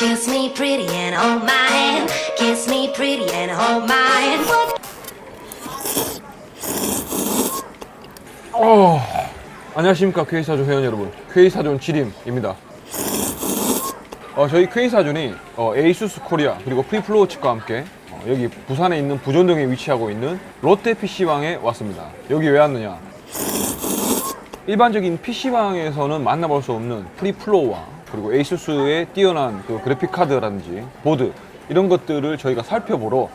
Kiss me pretty and hold my hand. Kiss me pretty and hold my hand. 어, 안녕하십니까 K사전 회원 여러분 K사전 지림입니다 어, 저희 K사전이 어, 에이수스 코리아 그리고 프리플로우 측과 함께 어, 여기 부산에 있는 부전동에 위치하고 있는 롯데 PC방에 왔습니다 여기 왜 왔느냐 일반적인 PC방에서는 만나볼 수 없는 프리플로우와 그리고 에이수스의 뛰어난 그 그래픽 카드라든지 보드 이런 것들을 저희가 살펴보러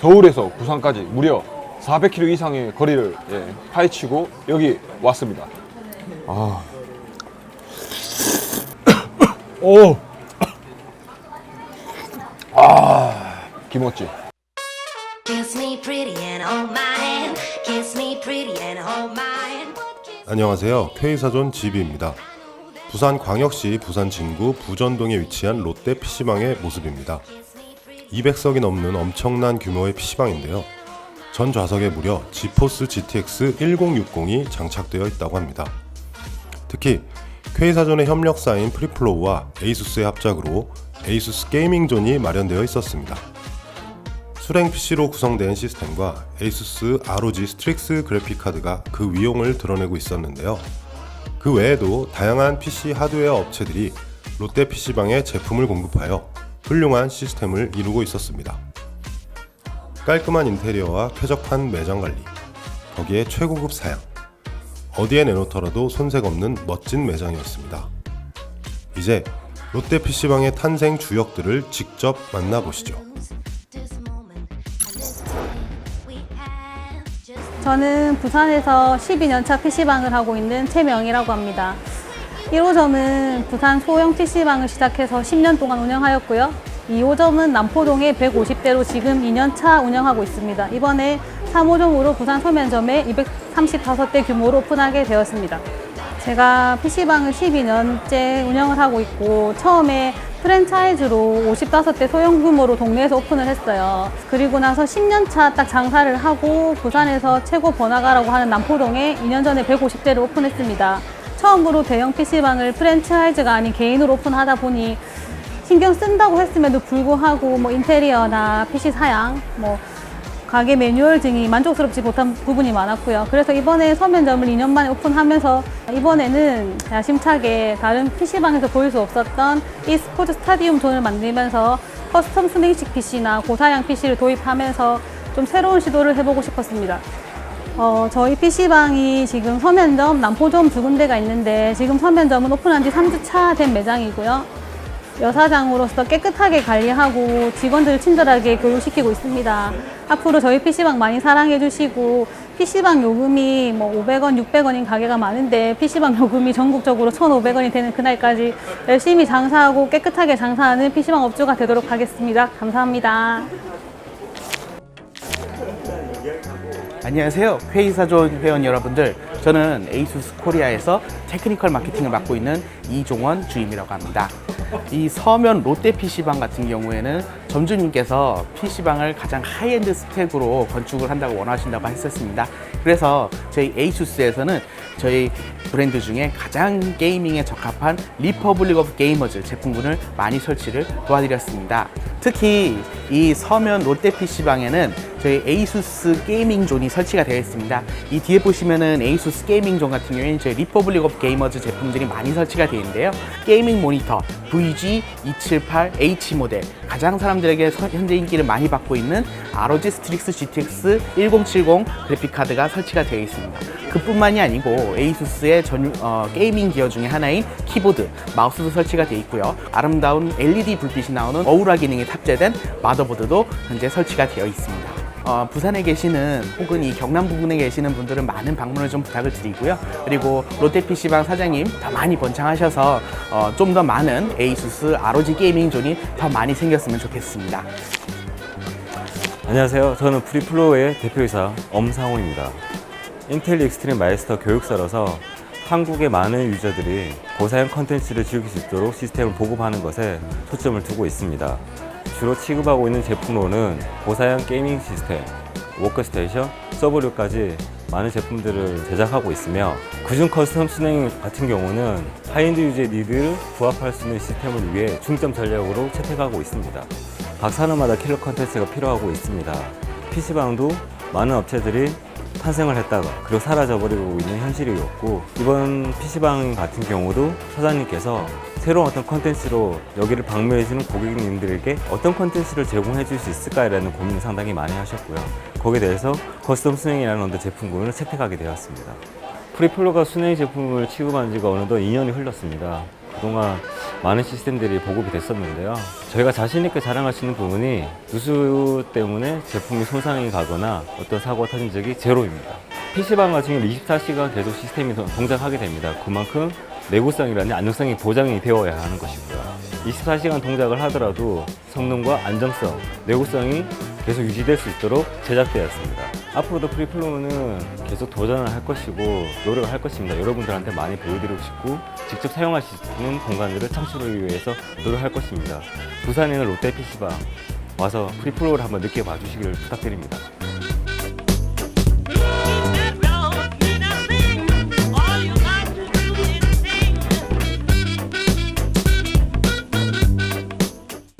서울에서 부산까지 무려 400km 이상의 거리를 예, 파헤치고 여기 왔습니다. 아, 오, 아, 김어찌. kiss me pretty and hold my hand. Kiss me pretty and hold my hand. What kiss 안녕하세요. K사전 지비입니다. 부산광역시 부산 진구 부전동에 위치한 롯데 PC방의 모습입니다. 200석이 넘는 엄청난 규모의 PC방인데요. 전 좌석에 무려 지포스 GTX 1060이 장착되어 있다고 합니다. 특히 K사전의 협력사인 프리플로우와 에이수스의 합작으로 에이수스 게이밍 존이 마련되어 있었습니다. 수랭 PC로 구성된 시스템과 에이수스 ROG 스트릭스 그래픽 카드가 그 위용을 드러내고 있었는데요. 그 외에도 다양한 PC 하드웨어 업체들이 롯데 PC방에 제품을 공급하여 훌륭한 시스템을 이루고 있었습니다. 깔끔한 인테리어와 쾌적한 매장 관리, 거기에 최고급 사양, 어디에 내놓더라도 손색 없는 멋진 매장이었습니다. 이제 롯데 PC방의 탄생 주역들을 직접 만나보시죠. 저는 부산에서 12년차 PC방을 하고 있는 최명이라고 합니다. 1호점은 부산 소형 PC방을 시작해서 10년 동안 운영하였고요. 2호점은 남포동에 150대로 지금 2년차 운영하고 있습니다. 이번에 3호점으로 부산 서면점에 235대 규모로 오픈하게 되었습니다. 제가 PC방을 12년째 운영을 하고 있고 처음에 프랜차이즈로 55대 소형 규모로 동네에서 오픈을 했어요. 그리고 나서 10년 차 딱 장사를 하고 부산에서 최고 번화가라고 하는 남포동에 2년 전에 150대를 오픈했습니다. 처음으로 대형 PC방을 프랜차이즈가 아닌 개인으로 오픈하다 보니 신경 쓴다고 했음에도 불구하고 뭐 인테리어나 PC 사양, 뭐 가게 매뉴얼 등이 만족스럽지 못한 부분이 많았고요. 그래서 이번에 서면점을 2년 만에 오픈하면서 이번에는 야심차게 다른 PC방에서 보일 수 없었던 이 스포츠 스타디움 존을 만들면서 커스텀 스밍식 PC나 고사양 PC를 도입하면서 좀 새로운 시도를 해보고 싶었습니다. 어, 저희 PC방이 지금 서면점, 남포점 두 군데가 있는데 지금 서면점은 오픈한 지 3주 차 된 매장이고요. 여사장으로서 깨끗하게 관리하고 직원들을 친절하게 교육시키고 있습니다. 앞으로 저희 PC방 많이 사랑해 주시고 PC방 요금이 뭐 500원, 600원인 가게가 많은데 PC방 요금이 전국적으로 1,500원이 되는 그날까지 열심히 장사하고 깨끗하게 장사하는 PC방 업주가 되도록 하겠습니다. 감사합니다. 안녕하세요. 회의사전 회원 여러분들. 저는 에이수스 코리아에서 테크니컬 마케팅을 맡고 있는 이종원 주임이라고 합니다. 이 서면 롯데 PC방 같은 경우에는 점주님께서 PC방을 가장 하이엔드 스펙으로 건축을 한다고 원하신다고 했었습니다. 그래서 저희 에이수스에서는 저희 브랜드 중에 가장 게이밍에 적합한 리퍼블릭 오브 게이머즈 제품군을 많이 설치를 도와드렸습니다. 특히 이 서면 롯데 PC방에는 저희 에이수스 게이밍 존이 설치가 되어 있습니다. 이 뒤에 보시면은 에이수스 게이밍 존 같은 경우에는 저희 리퍼블릭 오브 게이머즈 제품들이 많이 설치가 되어 있는데요. 게이밍 모니터 VG278H 모델 가장 사람들에게 서- 현재 인기를 많이 받고 있는 ROG 스트릭스 GTX 1070 그래픽 카드가 설치가 되어 있습니다. 그뿐만이 아니고 에이수스의 전 어, 게이밍 기어 중에 하나인 키보드, 마우스도 설치가 되어 있고요. 아름다운 LED 불빛이 나오는 어우라 기능이 탑재된 마더보드도 현재 설치가 되어 있습니다. 어, 부산에 계시는 혹은 이 경남 부근에 계시는 분들은 많은 방문을 좀 부탁을 드리고요. 그리고 롯데 PC방 사장님 더 많이 번창하셔서 어, 좀 더 많은 에이수스 ROG 게이밍 존이 더 많이 생겼으면 좋겠습니다. 안녕하세요. 저는 프리플로우의 대표이사 엄상호입니다. 인텔 익스트림 마이스터 교육사로서 한국의 많은 유저들이 고사양 컨텐츠를 즐길 수 있도록 시스템을 보급하는 것에 초점을 두고 있습니다. 주로 취급하고 있는 제품으로는 고사양 게이밍 시스템, 워크스테이션, 서버류까지 많은 제품들을 제작하고 있으며 그중 커스텀 순행 같은 경우는 하이엔드 유저의 니드를 부합할 수 있는 시스템을 위해 중점 전략으로 채택하고 있습니다. 각 산업마다 킬러 컨텐츠가 필요하고 있습니다. PC방도 많은 업체들이 탄생을 했다가 그리고 사라져버리고 있는 현실이었고 이번 PC방 같은 경우도 사장님께서 새로운 어떤 컨텐츠로 여기를 방문해주는 고객님들에게 어떤 컨텐츠를 제공해 줄 수 있을까라는 고민을 상당히 많이 하셨고요. 거기에 대해서 커스텀 순행이라는 어떤 제품군을 채택하게 되었습니다. 프리플로가 순행 제품을 취급한 지가 어느덧 2년이 흘렀습니다. 그동안 많은 시스템들이 보급이 됐었는데요. 저희가 자신있게 자랑할 수 있는 부분이 누수 때문에 제품이 손상이 가거나 어떤 사고가 터진 적이 제로입니다. PC방 같은 경우는 24시간 계속 시스템이 동- 동작하게 됩니다. 그만큼 내구성이라는 안정성이 보장이 되어야 하는 것이고요. 24시간 동작을 하더라도 성능과 안정성, 내구성이 계속 유지될 수 있도록 제작되었습니다. 앞으로도 프리플로는 계속 도전을 할 것이고 노력을 할 것입니다. 여러분들한테 많이 보여드리고 싶고 직접 사용할 수 있는 공간들을 창출하기 위해서 노력할 것입니다. 부산에 있는 롯데 PC방 와서 프리플로를 한번 느껴봐 주시기를 부탁드립니다.